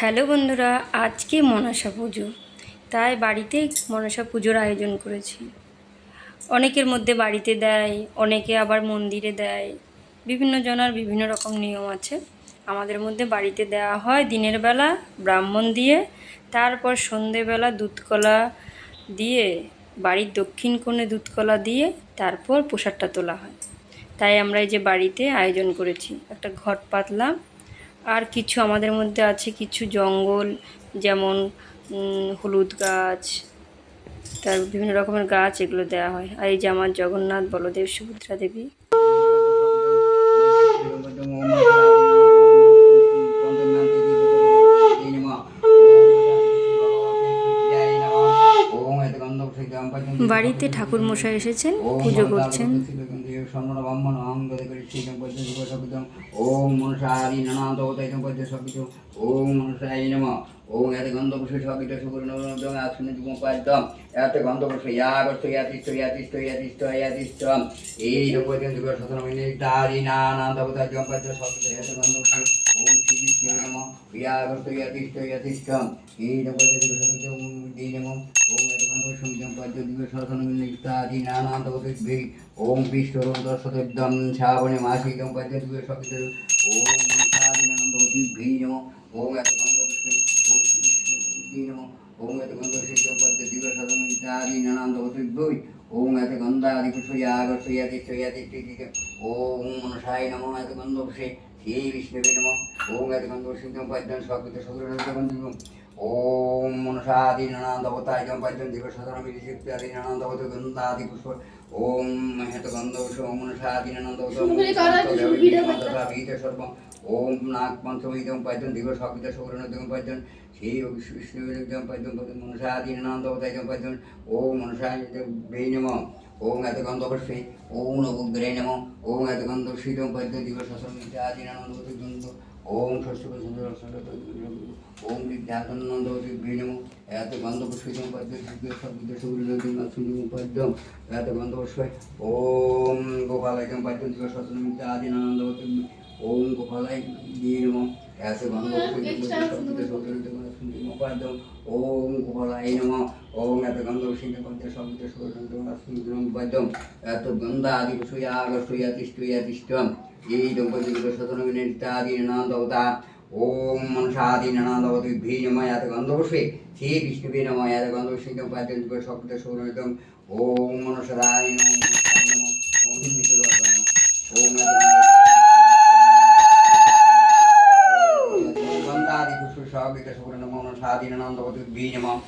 Hello বন্ধুরা, আজকে মনসা পুজো। তাই বাড়িতে মনসা পুজোর আয়োজন করেছি। অনেকের মধ্যে বাড়িতে দেয়, অনেকে আবার মন্দিরে দেয়। বিভিন্ন জনার বিভিন্ন রকম নিয়ম আছে। আমাদের মধ্যে বাড়িতে দেওয়া হয় দিনের বেলা ব্রাহ্মণ দিয়ে, তারপর সন্ধেবেলা দুধকলা দিয়ে, বাড়ির দক্ষিণ কোণে দুধকলা দিয়ে, তারপর প্রসাদটা তোলা হয়। তাই আমরা এই যে বাড়িতে আয়োজন করেছি, একটা ঘট পাতলাম আর কিছু আমাদের মধ্যে আছে কিছু জঙ্গল, যেমন হলুদ গাছ, তার বিভিন্ন রকমের গাছ এগুলো দেওয়া হয়। আর এই যে আমার জগন্নাথ বলদেব সুভদ্রা দেবী। বাড়িতে ঠাকুর মশাই এসেছেন, পুজো করছেন। ওম মনসারি নানাদ অবতাইতম পদ্য সবিত ওম মনসাই নম ওম এত গন্ধপুষ সবিত সুবর্ণ আসনে যুগ পাদ্যম এত গন্ধপুষ ইয়াগস্ত ইয়াতিষ্ঠ ইয়াতিষ্ঠ ইয়াতিষ্ঠ ইয়াতিষ্ঠ। এই রূপজন যুগ সতন মিনে তারি নানাদ অবতাইতম পদ্য সবিত এত গন্ধপুষ ওম শ্রী বিষ্ণু নম। ইয়াগস্ত ইয়াতিষ্ঠ এই রূপজন যুগ সবিত দেই নম। ওম এত গন্ধপুষ সবিতম পদ্য যুগ সতন তারি নানাদ অবতাইতম ওম বিষ্ণুরূপ দর্শতদ্যম শ্রাবণে মাসিকম যুগ সবিত ওম সাদিনানন্দ ভি নম ওম এত গন্ধপুষ্পে ওম শ্রী বিষ্ণু নম ওম এত গন্ধপুষ্পে পদ্য যুগ সতন ইত্যাদি নানান্দ ভই ওম এত গন্ধাদি পুষ্পয়াগর্ষয়াতি ত্রয়াতি ওম মনসায় নম এত গন্ধপুষে শ্রী বিষ্ণুবে নম নানান্দ নানান্দ নানান্দ ভীত সর্ব ওম নাগ পঞ্চমীদম পদ্যম দিগ সবিত সৌরণদম পদ্যম সেই পদ্যম পদ্যম মনসাদি নানান্দ অবতায় পদ্যম ওম মনসায় বে নম ওম এত গন্ধপুষ্পে ওম নবুগ্রে নম ওম এত গন্ধ শীতম পদ্যম দিগ সসমিতাদি নানান্দ গন্ধ ওম ওম বিদ্যানন্দ নম এত গন্ধপুষ্পিতম পদ্যম সবিত সৌরণদম পদ্যম এত গন্ধপুষ্পে ওম গোপালয়তম পদ্যম দিগ সসমিতাদি নানান্দ ওম গোপালায় দিয়ে নম এত গন্ধ ওম গোপালায় নম ওম এত গন্ধ সিংহ সবিত সৌরণদম পদ্যম এত গন্ধাদি সুয়াগস্তুয়া তিষ্ঠুয়া তিষ্ঠম এই দম্পতি সতন ইত্যাদি নানাদবতা ওম মনসাদি নানাদবতি ভি নম এত গন্ধপুষ্পে শ্রী বিষ্ণুবে নম এত গন্ধপুষ্পে পদ্যম সবিত সৌরণদম ওম মনসদায়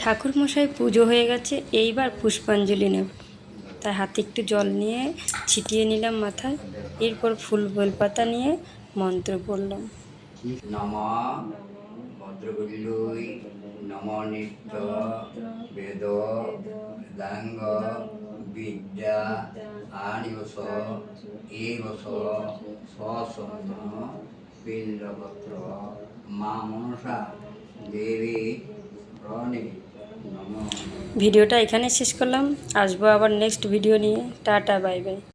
ঠাকুর মশাই পুজো হয়ে গেছে, এইবার পুষ্পাঞ্জলি নেব। তাই হাতে একটু জল নিয়ে ছিটিয়ে নিলাম মাথায়, এরপর ফুল বেলপাতা নিয়ে মন্ত্র পড়লাম। নম নম বেদ, বেদাঙ্গ, বিদ্যা পিণ্ডপত্র মা মনসা দেবী ভিডিওটা এখানে শেষ করলাম। আসব আবার নেক্সট ভিডিও নিয়ে। Tata bye bye